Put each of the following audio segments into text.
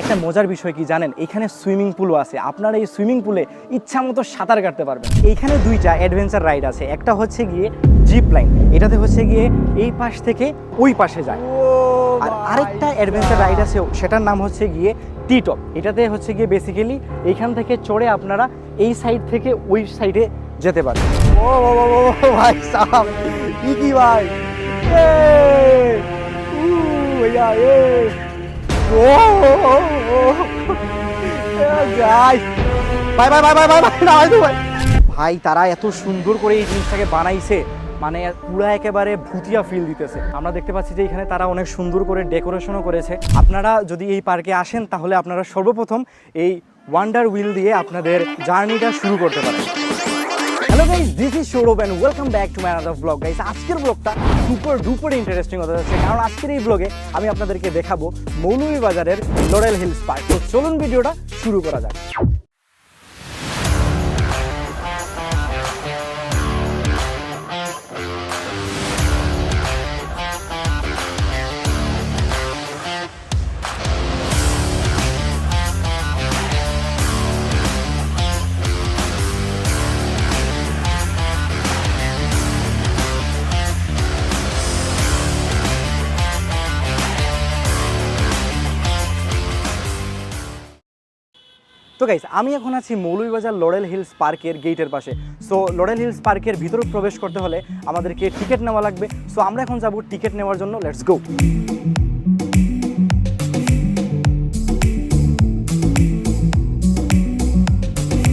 একটা মজার বিষয় কি জানেন? এখানে সুইমিং পুলও আছে। আপনারা এই সুইমিং পুলে ইচ্ছা মতো সাঁতার কাটতে পারবেন। এইখানে দুইটা অ্যাডভেঞ্চার রাইড আছে। একটা হচ্ছে গিয়ে জিপ লাইন। এটাতে হচ্ছে গিয়ে এই পাশ থেকে ওই পাশে যায়। আর আরেকটা অ্যাডভেঞ্চার রাইড আছে সেটার নাম হচ্ছে গিয়ে টি টপ এটাতে হচ্ছে গিয়ে বেসিক্যালি এইখান থেকে চড়ে আপনারা এই সাইড থেকে ওই সাইডে যেতে পারবেন। ও ভাই সাহাব। কি কি ভাই? এ, ভাই ভাই। ভাই, তারা এত সুন্দর করে এই জিনিসটাকে বানাইছে মানে পুরো একেবারে ভুতিয়া ফিল দিতেছে। আমরা দেখতে পাচ্ছি যে এখানে তারা অনেক সুন্দর করে ডেকোরেশনও করেছে। আপনারা যদি এই পার্কে আসেন, তাহলে আপনারা সর্বপ্রথম এই ওয়ান্ডার হুইল দিয়ে আপনাদের জার্নিটা শুরু করতে পারেন। Hello guys this is Sourav and welcome back to my other blog guys আজকের ব্লগটা সুপার ডুপার ইন্টারেস্টিং হতে যাচ্ছে। কারণ আজকের এই ব্লগে আমি আপনাদেরকে দেখাবো মৌলভীবাজারের লোরেল হিলস পার্ক তো চলুন ভিডিওটা শুরু করা যাক। তো গাইস আমি এখন আছি মৌলভীবাজার লরেল হিলস পার্কের গেটের পাশে। সো লরেল হিলস পার্কের ভিতরে প্রবেশ করতে হলে আমাদেরকে টিকিট নেওয়া লাগবে। সো আমরা এখন যাব টিকিট নেওয়ার জন্য লেটস গো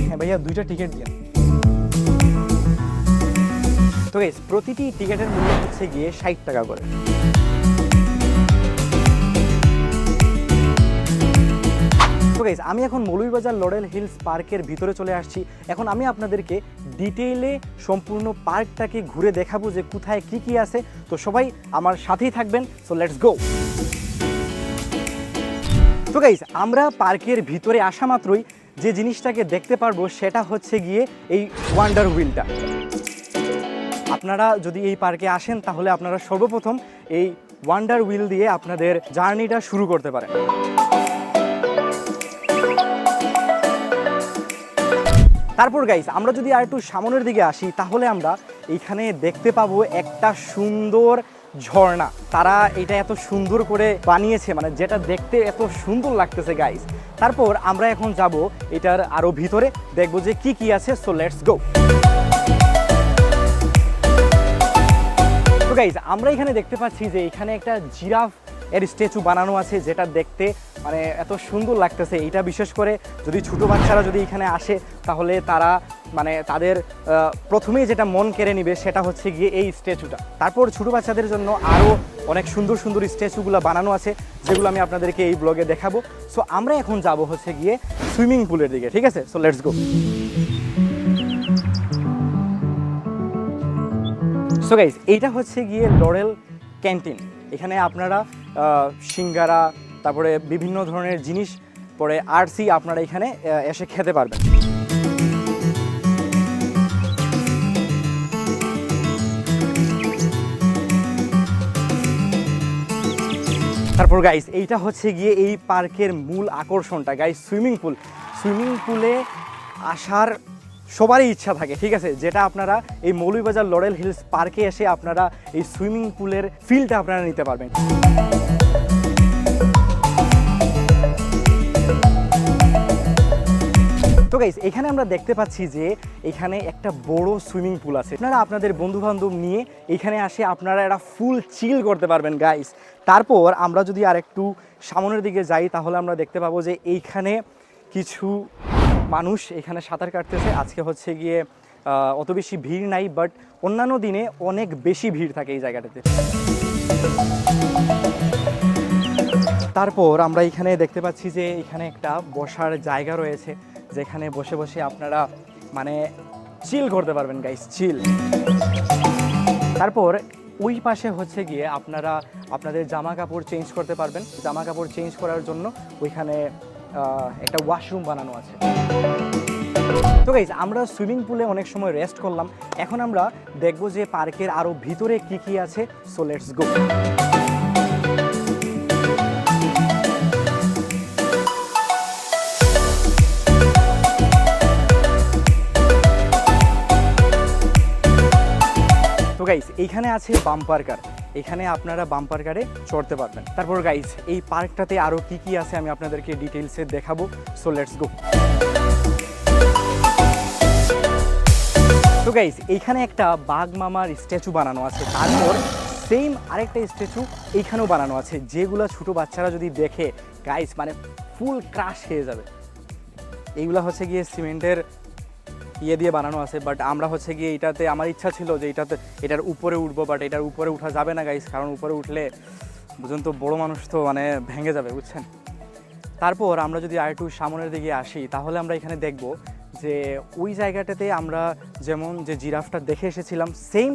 হ্যাঁ ভাইয়া, দুইটা টিকিট দিন তো গাইস প্রতিটি টিকিটের মূল্য হচ্ছে গিয়ে ষাট টাকা করে। তো গাইজ আমি এখন মৌলভীবাজার লরেল হিলস পার্কের ভিতরে চলে আসছি। এখন আমি আপনাদেরকে ডিটেইলে সম্পূর্ণ পার্কটাকে ঘুরে দেখাবো যে কোথায় কি কি আছে। তো সবাই আমার সাথেই থাকবেন। সো লেটস গো তো গাইজ আমরা পার্কের ভিতরে আসা মাত্রই যে জিনিসটাকে দেখতে পারব সেটা হচ্ছে গিয়ে এই ওয়ান্ডার হুইলটা আপনারা যদি এই পার্কে আসেন, তাহলে আপনারা সর্বপ্রথম এই ওয়ান্ডার হুইল দিয়ে আপনাদের জার্নিটা শুরু করতে পারেন। তারপর গাইস আমরা যদি আর একটু সামনের দিকে আসি, তাহলে আমরা এখানে দেখতে পাবো একটা সুন্দর ঝর্ণা। তারা এটা এত সুন্দর করে বানিয়েছে মানে যেটা দেখতে এত সুন্দর লাগতেছে গাইস তারপর আমরা এখন যাব এটার আরও ভিতরে, দেখব যে কি কি আছে সো লেটস গো গাইজ আমরা এখানে দেখতে পাচ্ছি যে এখানে একটা জিরাফ এর স্ট্যাচু বানানো আছে যেটা দেখতে মানে এত সুন্দর লাগতেছে। এটা বিশেষ করে যদি ছোটো বাচ্চারা যদি এখানে আসে, তাহলে তারা মানে তাদের প্রথমেই যেটা মন কেড়ে নিবে সেটা হচ্ছে গিয়ে এই স্ট্যাচুটা। তারপর ছোটো বাচ্চাদের জন্য আরও অনেক সুন্দর সুন্দর স্ট্যাচুগুলো বানানো আছে, যেগুলো আমি আপনাদেরকে এই ব্লগে দেখাবো। সো আমরা এখন যাব হচ্ছে গিয়ে সুইমিং পুলের দিকে, ঠিক আছে? So let's go so guys এইটা হচ্ছে গিয়ে লরেল ক্যান্টিন এখানে আপনারা সিঙ্গারা, তারপরে বিভিন্ন ধরনের জিনিস পরে আরসি আপনারা এখানে এসে খেতে পারবেন। তারপর গাইস এইটা হচ্ছে গিয়ে এই পার্কের মূল আকর্ষণটা। গাইস সুইমিং পুল সুইমিং পুলে আসার সবারই ইচ্ছা থাকে, ঠিক আছে? যেটা আপনারা এই মৌলভীবাজার লরেল হিলস পার্কে এসে আপনারা এই সুইমিং পুলের ফিলটা আপনারা নিতে পারবেন। তো গাইস এখানে আমরা দেখতে পাচ্ছি যে এখানে একটা বড় সুইমিং পুল আছে। আপনারা আপনাদের বন্ধু বান্ধব নিয়ে এখানে আসে আপনারা একটা ফুল চিল করতে পারবেন গাইস তারপর আমরা যদি আর একটু সামনের দিকে যাই, তাহলে আমরা দেখতে পাবো যে এইখানে কিছু মানুষ এখানে সাঁতার কাটতেছে। আজকে হচ্ছে গিয়ে অত বেশি ভিড় নাই বাট অন্যান্য দিনে অনেক বেশি ভিড় থাকে এই জায়গাটাতে। তারপর আমরা এখানে দেখতে পাচ্ছি যে, এখানে একটা বসার জায়গা রয়েছে, যেখানে বসে বসে আপনারা মানে চিল করতে পারবেন গাইস চিল তারপর ওই পাশে হচ্ছে গিয়ে আপনারা, আপনাদের জামা কাপড় চেঞ্জ করতে পারবেন। জামা কাপড় চেঞ্জ করার জন্য ওইখানে একটা ওয়াশরুম বানানো আছে। তো গাইজ আমরা সুইমিং পুলে অনেক সময় রেস্ট করলাম। এখন আমরা দেখব যে পার্কের আরও ভিতরে কি কি আছে। সো লেটস গো তো এইখানে আছে বাম্পার কার এখানে আপনারা বাম্পার কারে চড়তে পারবেন। তারপর গাইজ এই পার্কটাতে আরও কি কি আছে আমি আপনাদেরকে ডিটেলসে দেখাবো। সো লেটস গো তো গাইস এইখানে একটা বাঘ মামার স্ট্যাচু বানানো আছে। তারপর সেম আরেকটা স্ট্যাচু এইখানেও বানানো আছে। যেগুলো ছোটো বাচ্চারা যদি দেখে গাইস মানে ফুল ক্রাশ হয়ে যাবে। এইগুলা হচ্ছে গিয়ে সিমেন্টের ইয়ে দিয়ে বানানো আছে বাট আমরা হচ্ছে গিয়ে এটাতে আমার ইচ্ছা ছিল যে এটাতে, এটার উপরে উঠবো বাট এটার উপরে উঠা যাবে না গাইস কারণ উপরে উঠলে বুঝুন তো বড়ো মানুষ তো মানে ভেঙে যাবে, বুঝছেন তারপর আমরা যদি আর একটু সামনের দিকে আসি, তাহলে আমরা এখানে দেখব যে ওই জায়গাটাতে আমরা যেমন যে জিরাফটা দেখে এসেছিলাম সেম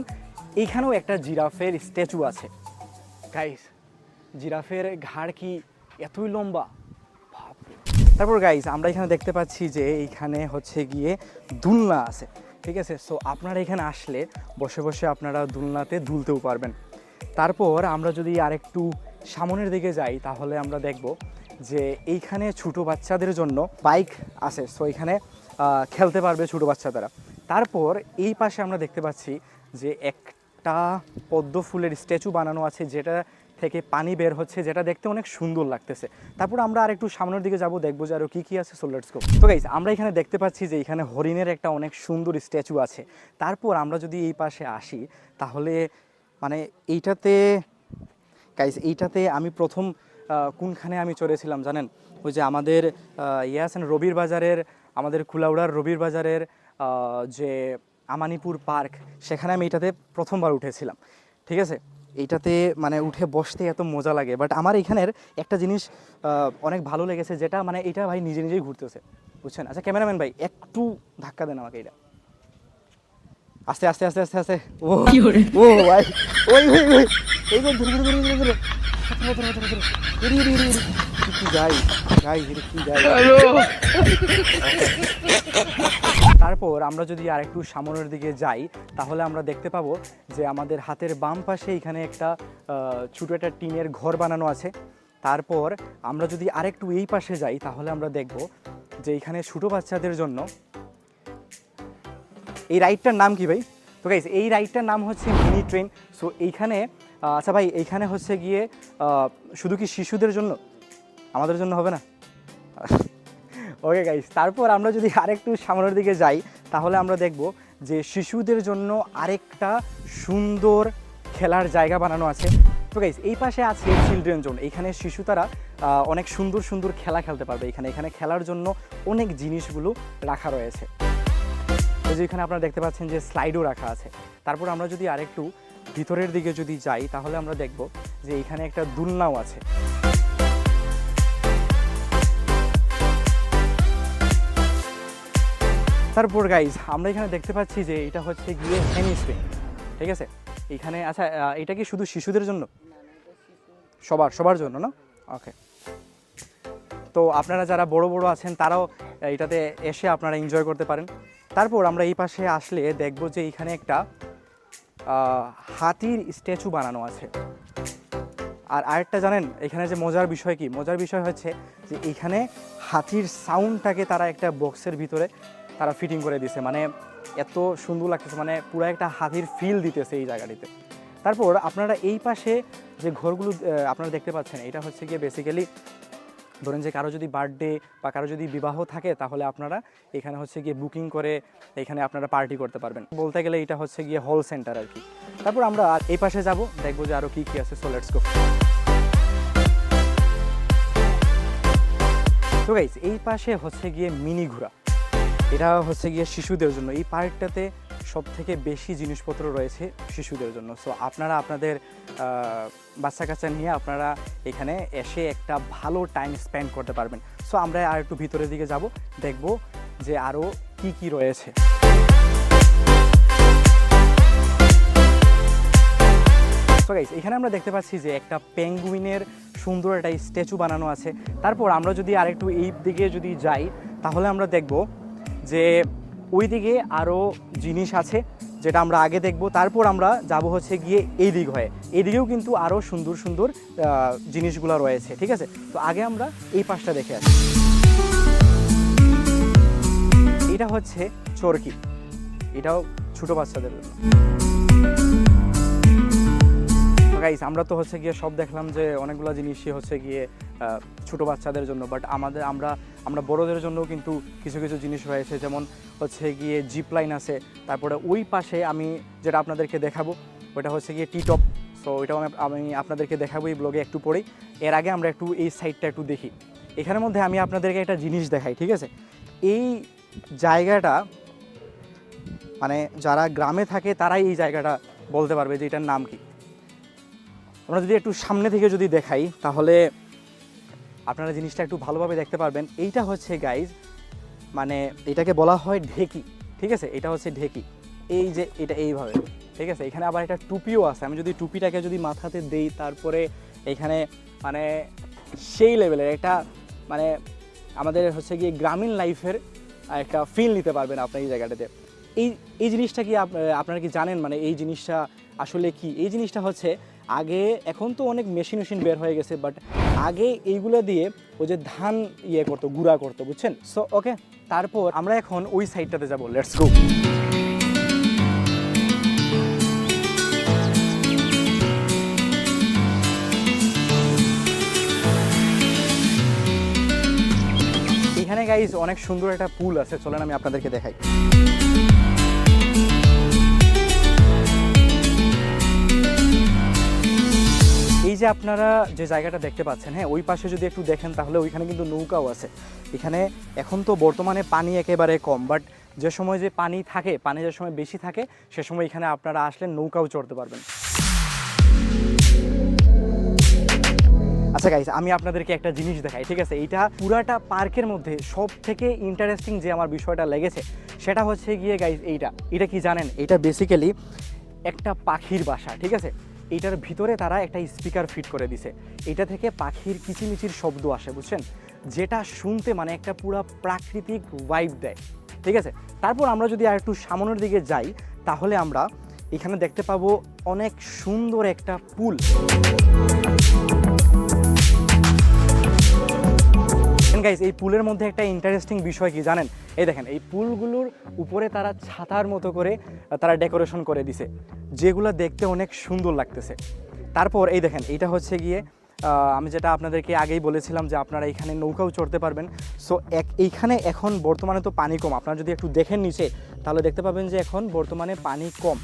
এইখানেও একটা জিরাফের স্ট্যাচু আছে গাইস জিরাফের ঘাড় কি এতই লম্বা। তারপর গাইজ আমরা এখানে দেখতে পাচ্ছি যে এইখানে হচ্ছে গিয়ে দুলনা আছে, ঠিক আছে? সো আপনারা এখানে আসলে বসে বসে আপনারা দুলনাতে দুলতেও পারবেন। তারপর আমরা যদি আরেকটু সামনের দিকে যাই, তাহলে আমরা দেখব যে এইখানে ছোটো বাচ্চাদের জন্য বাইক আছে। সো এখানে খেলতে পারবে ছোটো বাচ্চাদের। তারপর এই পাশে আমরা দেখতে পাচ্ছি যে একটা পদ্ম ফুলের স্ট্যাচু বানানো আছে, যেটা থেকে পানি বের হচ্ছে, যেটা দেখতে অনেক সুন্দর লাগতেছে। তারপর আমরা আর একটু সামনের দিকে যাব, দেখব যে আরও কী কী আছে সো লেটস গো তো গাইজ আমরা এখানে দেখতে পাচ্ছি যে এখানে হরিণের একটা অনেক সুন্দর স্ট্যাচু আছে। তারপর আমরা যদি এই পাশে আসি, তাহলে মানে এইটাতে গাইস এইটাতে আমি প্রথম কোনখানে আমি চড়েছিলাম জানেন? ওই যে আমাদের ইয়ে আছেন, রবির বাজারের, আমাদের কুলাউড়ার রবির বাজারের যে আমানিপুর পার্ক, সেখানে আমি এটাতে প্রথমবার উঠেছিলাম। ঠিক আছে? এইটাতে মানে উঠে বসতে এত মজা লাগে। বাট আমার এখানের একটা জিনিস অনেক ভালো লেগেছে যেটা মানে এটা ভাই নিজে নিজেই ঘুরতেছে। বুঝছেন? আচ্ছা ক্যামেরাম্যান ভাই একটু ধাক্কা দেন আমাকে এটা। আস্তে আস্তে আস্তে আস্তে আস্তে। ও ও ভাই। ওই ওই ওই। এই ধরে ধরে ধরে ধরে ধরে। কি যাই যাই কি যাই তারপর আমরা যদি আরেকটু সামনের দিকে যাই, তাহলে আমরা দেখতে পাবো যে আমাদের হাতের বাম পাশে এখানে একটা ছোটো একটা টিনের ঘর বানানো আছে। তারপর আমরা যদি আরেকটু এই পাশে যাই, তাহলে আমরা দেখব যে এখানে ছোটো বাচ্চাদের জন্য এই রাইডটার নাম কি ভাই? তো গাইস এই রাইডটার নাম হচ্ছে মিনি ট্রেন। সো এইখানে আচ্ছা ভাই, এইখানে হচ্ছে গিয়ে শুধু কি শিশুদের জন্য? আমাদের জন্য হবে না? ওকে গাইস তারপর আমরা যদি আরেকটু সামনের দিকে যাই, তাহলে আমরা দেখব যে শিশুদের জন্য আরেকটা সুন্দর খেলার জায়গা বানানো আছে। তো গাইস এই পাশে আছে চিলড্রেন জোন এখানে শিশু তারা অনেক সুন্দর সুন্দর খেলা খেলতে পারবে এখানে। এখানে খেলার জন্য অনেক জিনিসগুলো রাখা রয়েছে। যে এখানে আপনারা দেখতে পাচ্ছেন যে স্লাইডও রাখা আছে। তারপর আমরা যদি আরেকটু ভিতরের দিকে যদি যাই, তাহলে আমরা দেখব যে এখানে একটা দুলনাও আছে। তারপর গাইজ আমরা এখানে দেখতে পাচ্ছি যে এটা হচ্ছে গিয়ে হেমিস্প্রিং ঠিক আছে? এখানে আচ্ছা এটা কি শুধু শিশুদের জন্য? সবার সবার জন্য, না? ওকে তো আপনারা যারা বড় বড় আছেন, তারাও এটাতে এসে আপনারা এনজয় করতে পারেন। তারপর আমরা এই পাশে আসলে দেখব যে এখানে একটা হাতির স্ট্যাচু বানানো আছে। আর আরেকটা জানেন, এখানে যে মজার বিষয় কি? মজার বিষয় হচ্ছে যে এখানে হাতির সাউন্ডটাকে তারা একটা বক্সের ভিতরে তারা ফিটিং করে দিছে। মানে এত সুন্দর লাগতেছে মানে পুরো একটা হাতির ফিল দিতেছে এই জায়গাটিতে। তারপর আপনারা এই পাশে যে ঘরগুলো আপনারা দেখতে পাচ্ছেন, এটা হচ্ছে গিয়ে বেসিক্যালি ধরেন যে কারও যদি বার্থডে বা কারও যদি বিবাহ থাকে, তাহলে আপনারা এখানে হচ্ছে গিয়ে বুকিং করে এখানে আপনারা পার্টি করতে পারবেন। বলতে গেলে এটা হচ্ছে গিয়ে হল সেন্টার আর কি। তারপর আমরা এই পাশে যাব, দেখব যে আরও কী কী আছে সো লেটস গো তো গাইস এই পাশে হচ্ছে গিয়ে মিনি ঘোড়া এটা হচ্ছে গিয়ে শিশুদের জন্য। এই পার্কটাতে সব থেকে বেশি জিনিসপত্র রয়েছে শিশুদের জন্য। সো আপনারা আপনাদের বাচ্চা কাচ্চা নিয়ে আপনারা এখানে এসে একটা ভালো টাইম স্পেন্ড করতে পারবেন। সো আমরা আর একটু ভিতরের দিকে যাব, দেখব যে আরও কি কি রয়েছে। এখানে আমরা দেখতে পাচ্ছি যে একটা পেঙ্গুইনের সুন্দর একটা স্ট্যাচু বানানো আছে। তারপর আমরা যদি আরেকটু এই দিকে যদি যাই, তাহলে আমরা দেখব যে ওই দিকে আরও জিনিস আছে যেটা আমরা আগে দেখব। তারপর আমরা যাব হচ্ছে গিয়ে এই দিক হয়ে। এদিকেও কিন্তু আরও সুন্দর সুন্দর জিনিসগুলো রয়েছে, ঠিক আছে? তো আগে আমরা এই পাশটা দেখে আসি। এটা হচ্ছে চরকি। এটাও ছোটো বাচ্চাদের জন্য। গাইস আমরা তো হচ্ছে গিয়ে সব দেখলাম যে অনেকগুলো জিনিসই হচ্ছে গিয়ে ছোট বাচ্চাদের জন্য বাট আমাদের, আমরা আমরা বড়দের জন্য কিন্তু কিছু কিছু জিনিস রয়েছে, যেমন হচ্ছে গিয়ে জিপ লাইন আছে, তারপরে ওই পাশে আমি যেটা আপনাদেরকে দেখাবো, ওটা হচ্ছে গিয়ে টি টপ সো ওইটাও আমি আপনাদেরকে দেখাবো এই ব্লগে একটু পরেই। এর আগে আমরা একটু এই সাইডটা একটু দেখি। এখানের মধ্যে আমি আপনাদেরকে একটা জিনিস দেখাই, ঠিক আছে? এই জায়গাটা মানে যারা গ্রামে থাকে তারাই এই জায়গাটা বলতে পারবে যে এটার নাম কি। আমরা যদি একটু সামনে থেকে যদি দেখাই, তাহলে আপনারা জিনিসটা একটু ভালোভাবে দেখতে পারবেন। এইটা হচ্ছে গাইজ মানে এটাকে বলা হয় ঢেকি, ঠিক আছে? এটা হচ্ছে ঢেকি। এই যে এটা এইভাবে, ঠিক আছে? এখানে আবার একটা টুপিও আছে। আমি যদি টুপিটাকে যদি মাথাতে দেই, তারপরে এখানে মানে সেই লেভেলের একটা মানে আমাদের হচ্ছে গিয়ে গ্রামীণ লাইফের একটা ফিল নিতে পারবেন আপনার এই জায়গাটাতে। এই এই জিনিসটা কি আপনারা কি জানেন? মানে এই জিনিসটা আসলে কি? এই জিনিসটা হচ্ছে আগে এখন তো অনেক মেশিন মেশিন বের হয়ে গেছে বাট আগে এইগুলো দিয়ে ওই যে ধান ইয়ে করতো, গুঁড়া করতো, বুঝছেন? সো ওকে তারপর আমরা এখন ওই সাইডটাতে যাব লেটস গো এখানে গাইজ অনেক সুন্দর একটা পুল আছে, চলেন আমি আপনাদেরকে দেখাই। এই যে আপনারা যে জায়গাটা দেখতে পাচ্ছেন হ্যাঁ ওই পাশে যদি একটু দেখেন তাহলে ওইখানে কিন্তু নৌকাও আছে। এখানে এখন তো বর্তমানে পানি একেবারে কম বাট যে সময় যে পানি থাকে, পানি যে সময় বেশি থাকে, সে সময় এখানে আপনারা আসলে নৌকাও চড়তে পারবেন। আচ্ছা গাইস আমি আপনাদেরকে একটা জিনিস দেখাই, ঠিক আছে? এইটা পুরাটা পার্কের মধ্যে সব থেকে ইন্টারেস্টিং যে আমার বিষয়টা লেগেছে, সেটা হচ্ছে গিয়ে গাইস এইটা। এটা কি জানেন? এটা বেসিক্যালি একটা পাখির বাসা, ঠিক আছে? এইটার ভিতরে তারা একটা স্পিকার ফিট করে দিছে। এটা থেকে পাখির কিচিমিচির শব্দ আসে, বুঝছেন? যেটা শুনতে মানে একটা পুরো প্রাকৃতিক ওয়াইভ দেয়। ঠিক আছে? তারপর আমরা যদি আর একটু সামনের দিকে যাই, তাহলে আমরা এখানে দেখতে পাবো অনেক সুন্দর একটা পুল। গাইস এই পুলের মধ্যে একটা ইন্টারেস্টিং বিষয় কি জানেন? এই দেখেন, এই পুলগুলোর উপরে তারা ছাতার মতো করে তারা ডেকোরেশন করে দিছে, যেগুলো দেখতে অনেক সুন্দর লাগতেছে। তারপর এই দেখেন এইটা হচ্ছে গিয়ে আমি যেটা আপনাদেরকে আগেই বলেছিলাম যে আপনারা এখানে নৌকাও চড়তে পারবেন। সো এক, এইখানে এখন বর্তমানে তো পানি কম। আপনারা যদি একটু দেখেন নিচে, তাহলে দেখতে পাবেন যে এখন বর্তমানে পানি কম।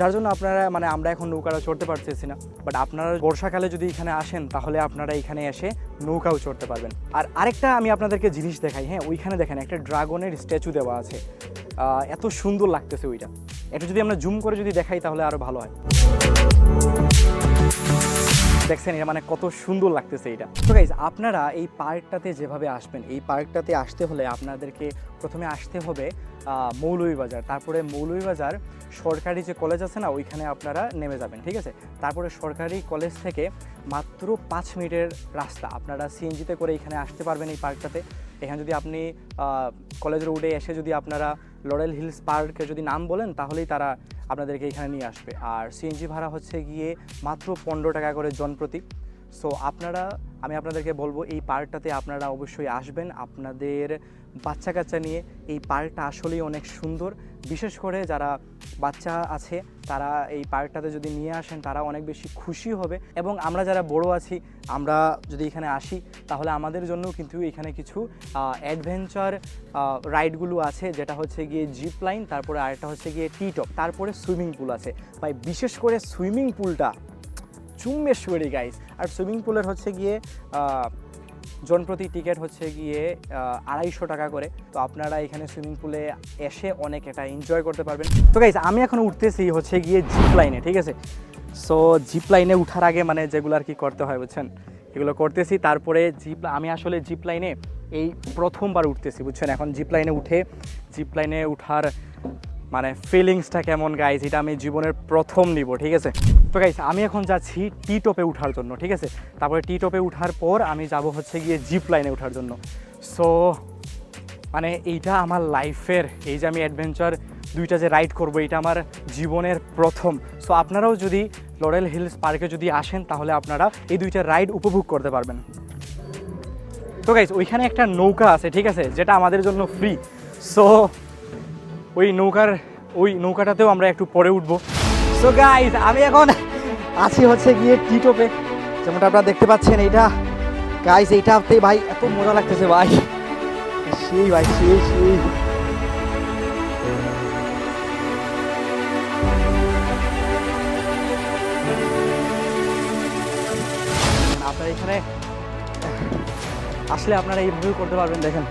যার জন্য আপনারা মানে আমরা এখন নৌকাটা চড়তে পারতেছি না। বাট আপনারা বর্ষাকালে যদি এখানে আসেন, তাহলে আপনারা এখানে এসে নৌকাও চড়তে পারবেন। আর আরেকটা আমি আপনাদেরকে জিনিস দেখাই হ্যাঁ ওইখানে দেখেন একটা ড্রাগনের স্ট্যাচু দেওয়া আছে। এত সুন্দর লাগতেছে ওইটা। এটা যদি আমরা জুম করে যদি দেখাই, তাহলে আরও ভালো হয়। দেখছেন এটা মানে কত সুন্দর লাগতেছে এটা। তো গাইজ আপনারা এই পার্কটাতে যেভাবে আসবেন, এই পার্কটাতে আসতে হলে আপনাদেরকে প্রথমে আসতে হবে মৌলভীবাজার তারপরে মৌলভীবাজার সরকারি যে কলেজ আছে না, ওইখানে আপনারা নেমে যাবেন, ঠিক আছে? তারপরে সরকারি কলেজ থেকে মাত্র পাঁচ মিনিটের রাস্তা। আপনারা সিএনজিতে করে এখানে আসতে পারবেন এই পার্কটাতে। এখানে যদি আপনি কলেজ রোডে এসে যদি আপনারা লরেল হিলস পার্কে যদি নাম বলেন, তাহলেই তারা আপনাদেরকে এখানে নিয়ে আসবে। আর সিএনজি ভাড়া হচ্ছে গিয়ে মাত্র পনেরো টাকা করে জনপ্রতি সো আপনারা, আমি আপনাদেরকে বলব, এই পার্কটাতে আপনারা অবশ্যই আসবেন। আপনাদের বাচ্চা কাচ্চা নিয়ে এই পার্কটা আসলেই অনেক সুন্দর। বিশেষ করে যারা বাচ্চা আছে, তারা এই পার্কটাতে যদি নিয়ে আসেন, তারা অনেক বেশি খুশি হবে। এবং আমরা যারা বড় আছি, আমরা যদি এখানে আসি, তাহলে আমাদের জন্য কিন্তু এখানে কিছু অ্যাডভেঞ্চার রাইডগুলো আছে। যেটা হচ্ছে গিয়ে জিপ লাইন তারপরে আরেকটা হচ্ছে গিয়ে টি টপ তারপরে সুইমিং পুল আছে। ভাই, বিশেষ করে সুইমিং পুলটা চুম্বেশ্বরী গাইস আর সুইমিং পুলের হচ্ছে গিয়ে জনপ্রতি টিকিট হচ্ছে গিয়ে আড়াইশো টাকা করে। তো আপনারা এখানে সুইমিং পুলে এসে অনেক এটা এনজয় করতে পারবেন। তো গাইস আমি এখন উঠতেছি হচ্ছে গিয়ে জিপ লাইনে ঠিক আছে? সো জিপ লাইনে উঠার আগে মানে যেগুলো আর কি করতে হয়, বুঝছেন? এগুলো করতেছি, তারপরে জিপ আমি আসলে জিপ লাইনে এই প্রথমবার উঠতেছি, বুঝছেন? এখন জিপ লাইনে উঠে জিপ লাইনে উঠার মানে ফিলিংসটা কেমন গাইজ এটা আমি জীবনের প্রথম নিব, ঠিক আছে? তো গাইজ আমি এখন যাচ্ছি টি টপে ওঠার জন্য, ঠিক আছে? তারপরে টি টপে ওঠার পর আমি যাব হচ্ছে গিয়ে জিপ লাইনে ওঠার জন্য। সো মানে এইটা আমার লাইফের এই যে আমি অ্যাডভেঞ্চার দুইটা যে রাইড করব এটা আমার জীবনের প্রথম। সো আপনারাও যদি লরেল হিলস পার্কে যদি আসেন, তাহলে আপনারা এই দুইটা রাইড উপভোগ করতে পারবেন। তো গাইজ ওইখানে একটা নৌকা আছে, ঠিক আছে? যেটা আমাদের জন্য ফ্রি সো ওই নৌকার, ওই নৌকাটাতেও আমরা একটু পরে উঠবো। সো গাইজ আমি এখন আছি হচ্ছে গিয়ে টিটোপে যেমনটা আপনারা দেখতে পাচ্ছেন, এইটা গাইস এইটাতে ভাই এত মজা লাগতেছে ভাই। সেই ভাই, সেই সেই। আপনার এখানে আসলে আপনারা এইভাবেও করতে পারবেন, দেখেন।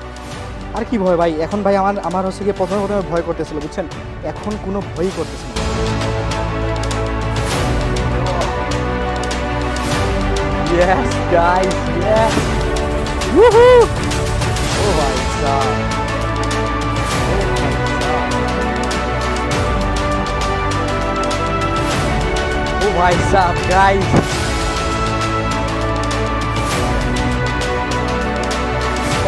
আর কি ভয় ভাই এখন ভাই আমার আমার হচ্ছে গিয়ে প্রথমে প্রথমে ভয় করতেছিল বুঝছেন এখন কোনো ভয়ই করতেছে না Yes, guys, yes. Woohoo! Oh my god. Oh my god. Oh guys.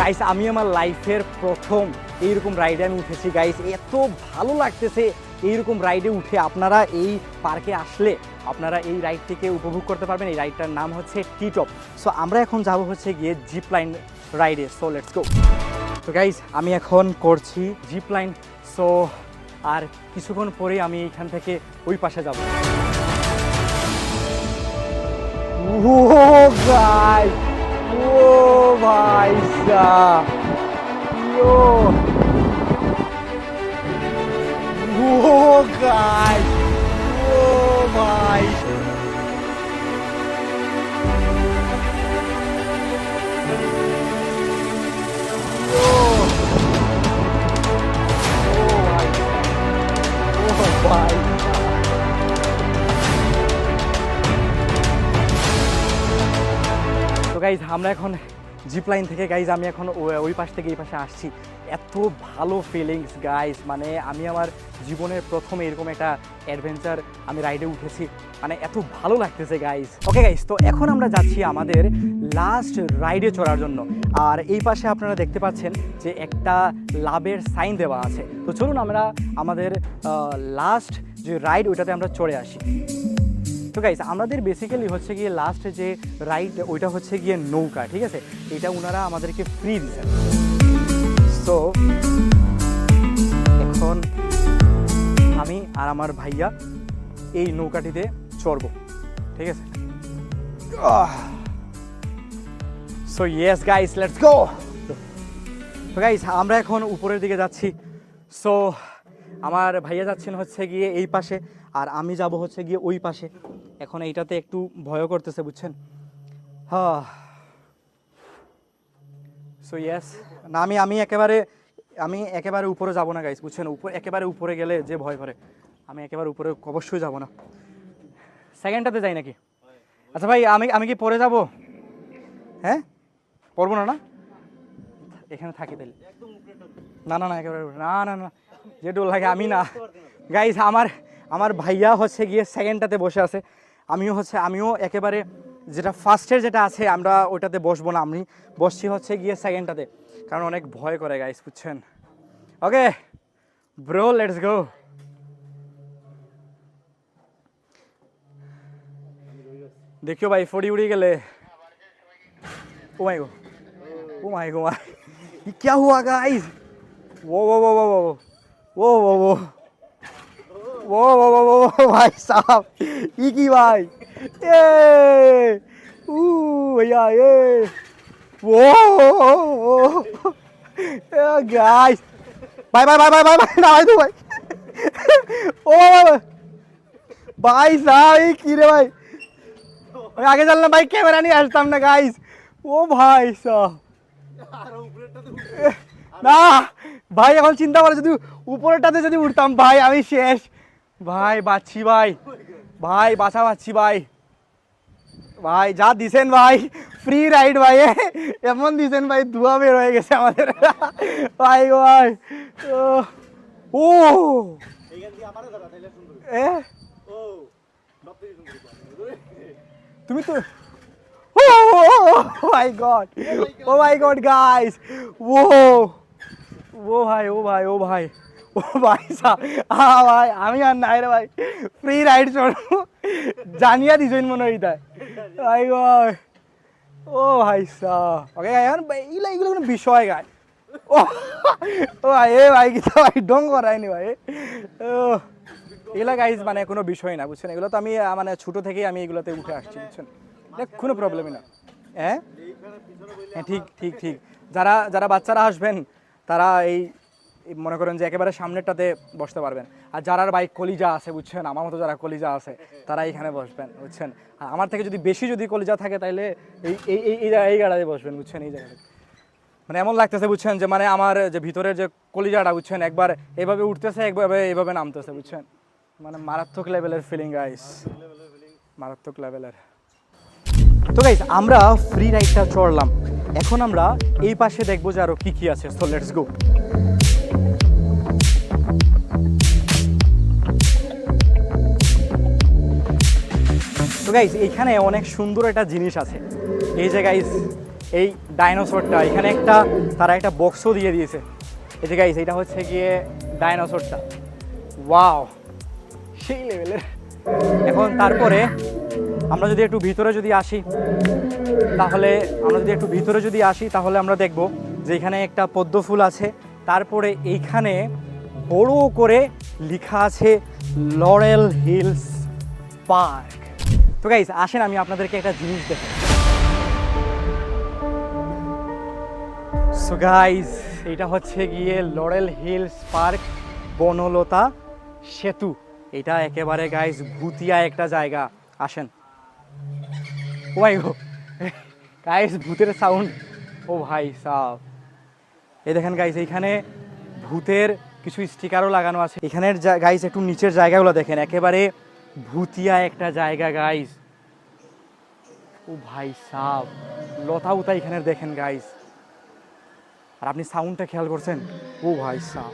Guys আমি আমার লাইফের প্রথম এইরকম রাইডে আমি উঠেছি গাইস এত ভালো লাগতেছে এইরকম রাইডে উঠে আপনারা এই পার্কে আসলে আপনারা এই রাইডটিকে উপভোগ করতে পারবেন। এই রাইডটার নাম হচ্ছে টি টপ সো আমরা এখন যাব হচ্ছে গিয়ে জিপ লাইন রাইডে সো লেটস গো তো গাইস আমি এখন করছি জিপ লাইন সো আর কিছুক্ষণ পরেই আমি এইখান থেকে ওই পাশে যাব। ও Ховайся! Йо! Ховайся! Ховайся! গাইজ আমরা এখন জিপ লাইন থেকে গাইজ আমি এখন ওই পাশ থেকে এই পাশে আসছি। এত ভালো ফিলিংস গাইজ মানে আমি আমার জীবনের প্রথম এরকম একটা অ্যাডভেঞ্চার আমি রাইডে উঠেছি। মানে এত ভালো লাগতেছে গাইজ ওকে গাইজ তো এখন আমরা যাচ্ছি আমাদের লাস্ট রাইডে চড়ার জন্য। আর এই পাশে আপনারা দেখতে পাচ্ছেন যে একটা লাভের সাইন দেওয়া আছে। তো চলুন আমরা আমাদের লাস্ট যে রাইড ওইটাতে আমরা চড়ে আসি। তো গাইস আমাদের বেসিক্যালি হচ্ছে গিয়ে লাস্ট যে রাইড ওইটা হচ্ছে গিয়ে নৌকা ঠিক আছে? এটা ওনারা আমাদেরকে ফ্রি দিচ্ছেন সো এখন আমি আর আমার ভাইয়া এই নৌকাটিতে চড়ব ঠিক আছে? So yes guys let's go তো গাইস আমরা এখন উপরের দিকে যাচ্ছি। সো আমার ভাইয়া যাচ্ছেন হচ্ছে গিয়ে এই পাশে। আর আমি যাব হচ্ছে গিয়ে ওই পাশে। এখন এইটাতে একটু ভয় করতেছে বুঝছেন? হ্যাঁ সো ইয়েস না আমি আমি একেবারে আমি একেবারে উপরে যাব না গাইস বুঝছেন? উপরে একেবারে উপরে গেলে যে ভয় করে। আমি একেবারে উপরে অবশ্যই যাব না। সেকেন্ডটাতে যাই নাকি? আচ্ছা ভাই আমি আমি কি পরে যাব? হ্যাঁ? পড়ব না না? এখানে থাকি তাহলে। না না না একেবারে। না না না যেটু লাগে আমি না। গাইস আমার আমার ভাইয়া হচ্ছে গিয়ে সেকেন্ডটাতে বসে আছে আমিও হচ্ছে আমিও একেবারে যেটা ফার্স্টের যেটা আছে আমরা ওইটাতে বসবো না আমি বসছি হচ্ছে গিয়ে সেকেন্ডটাতে কারণ অনেক ভয় করে গাইস বুঝছেন ওকে ব্রো লেটস গো দেখিও ভাই ফড়ি উড়ি গেলে oh my God oh my God ये क्या हुआ गाइस वो वो वो वो वो वो वो वो ও ভাই সাহ ই কি ভাই? এ, উ, ভাইয়া, এ, ও গাইস ভাই ভাই ভাই ভাই ভাই ভাই, না, ভাই, তো ভাই, ও ভাই সাহ এই কি রে ভাই? আগে চললাম ভাই ক্যামেরা নিয়ে আসতাম না গাইস ও ভাই সাহ না, ভাই, এখন চিন্তা করে যদি উপরেরটাতে যদি উঠতাম, ভাই, আমি শেষ। ভাই বাচ্ছি ভাই। ভাই বাসা বাচ্ছি ভাই। ভাই, যা দিছেন ভাই ফ্রি রাইড ভাই এমন দিছেন ভাই, ধোয়া বের হয়ে গেছে আমাদের। ভাই ভাই, ও। তুমি তো my god oh my god guys ও। ও ভাই ও ভাই ও ভাই। ও ভাই সা ভাই, আমি আর নাই রে ভাই। ফ্রি রাইড চড়বো জানিয়া দিছেন মনে তাই ভাই ভাই ও ভাই ওকে, এখন এইগুলো এইগুলো কোনো বিষয় গায়। ও ভাই, এ ভাই কি ভাই ডং করায়নি ভাই। ও, এগুলা গাইজ মানে কোনো বিষয় না, বুঝছেন? এগুলো তো আমি মানে ছোট থেকেই আমি এগুলোতে উঠে আসছি, বুঝছেন? কোনো প্রবলেমই না। হ্যাঁ? হ্যাঁ ঠিক ঠিক ঠিক। যারা যারা বাচ্চারা আসবেন, তারা এই মনে করেন যে একেবারে সামনেরটাতে বসতে পারবেন। আর যারা বাইক কলিজা আছে, বুঝছেন? আমার মতো যারা কলিজা আছে তারা এখানে বসবেন, বুঝছেন? আর আমার থেকে যদি বেশি যদি কলিজা থাকে তাহলে এই এই এই এই বসবেন, বুঝছেন? এই জায়গাতে মানে এমন লাগতেছে, বুঝছেন? যে মানে আমার যে ভিতরের যে কলিজাটা, বুঝছেন? একবার এভাবে উঠতেছে একভাবে এভাবে নামতেছে, বুঝছেন? মানে মারাত্মক লেভেলের ফিলিং গাইস মারাত্মক লেভেলের। তো গাইস আমরা ফ্রি রাইডটা চড়লাম। এখন আমরা এই পাশে দেখব যে আরও কি কি আছে। সো লেটস গো তো গাইজ এখানে অনেক সুন্দর একটা জিনিস আছে। এই যে গাইজ এই ডাইনোসরটা এখানে একটা, তারা একটা বক্সও দিয়ে দিয়েছে। এই যে গাইস এটা হচ্ছে গিয়ে ডাইনোসরটা ওয়াও সেই লেভেলের এখন তারপরে আমরা যদি একটু ভিতরে যদি আসি, তাহলে আমরা যদি একটু ভিতরে যদি আসি, তাহলে আমরা দেখব যে এখানে একটা পদ্ম ফুল আছে। তারপরে এইখানে বড় করে লেখা আছে লরেল হিলস পার্ক তো গাইজ আসেন, আমি আপনাদেরকে একটা জিনিস দেখাই। সো গাইজ এটা হচ্ছে গিয়ে লরেল হিলস পার্ক বনলতা সেতু। এটা একেবারে গাইজ ভুতিয়া একটা জায়গা। আসেন। ও মাই গো গাইস ভূতের সাউন্ড ও ভাই সাহ এই দেখেন গাইস এইখানে ভূতের কিছু স্টিকারও লাগানো আছে। এখানের গাইজ একটু নিচের জায়গাগুলো দেখেন। একেবারে ভূতিয়া একটা জায়গা গাইস ও ভাই সাহ লতা উতা এখানের দেখেন গাইস আর আপনি সাউন্ডটা খেয়াল করছেন? ও ভাই সাহ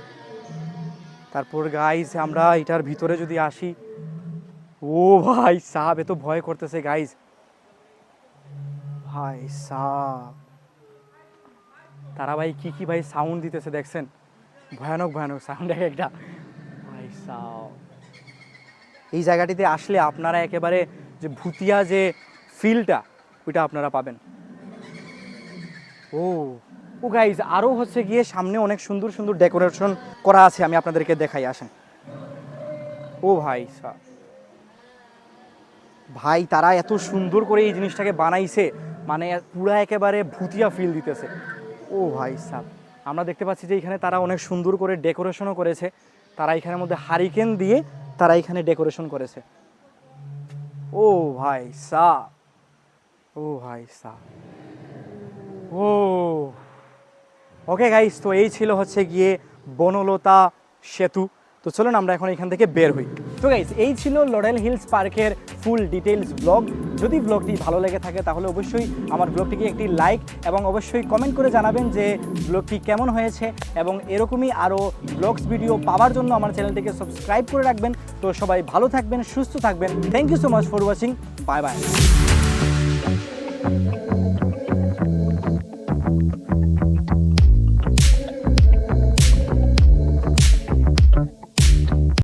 তারপর গাইস আমরা এটার ভিতরে যদি আসি, ও ভাই সাহ এ তো ভয় করতেছে গাইস ভাই সাহ তারা ভাই কি কি ভাই সাউন্ড দিতেছে, দেখছেন? ভয়ানক ভয়ানক সাউন্ড এক একটা। ভাই সাহ এই জায়গাটিতে আসলে আপনারা একেবারে যে ভুতিয়া যে ফিলটা ওইটা আপনারা পাবেন। ও ও গাইজ আরও হচ্ছে গিয়ে সামনে অনেক সুন্দর সুন্দর ডেকোরেশন করা আছে, আমি আপনাদেরকে দেখাই, আসেন। ও ভাই ভাই, তারা এত সুন্দর করে এই জিনিসটাকে বানাইছে মানে পুরা একেবারে ভুতিয়া ফিল দিতেছে। ও ভাই সাহ আমরা দেখতে পাচ্ছি যে এখানে তারা অনেক সুন্দর করে ডেকোরেশনও করেছে। তারা এখানের মধ্যে হারিকেন দিয়ে তারা এখানে ডেকোরেশন করেছে। ও ভাই সা ও ভাই সা ও। ওকে গাইস, তো এই ছিল হচ্ছে গিয়ে বনলতা সেতু। তো চলুন আমরা এখন এখান থেকে বের হই। তো গাইস এই ছিল লরেল হিলস পার্কের ফুল ডিটেলস ব্লগ যদি ব্লগটি ভালো লেগে থাকে, তাহলে অবশ্যই আমার ব্লগটিকে একটি লাইক এবং অবশ্যই কমেন্ট করে জানাবেন যে ব্লগটি কেমন হয়েছে এবং এরকমই আরও ব্লগস ভিডিও পাওয়ার জন্য আমার চ্যানেলটিকে সাবস্ক্রাইব করে রাখবেন। তো সবাই ভালো থাকবেন, সুস্থ থাকবেন। Thank you so much for watching bye bye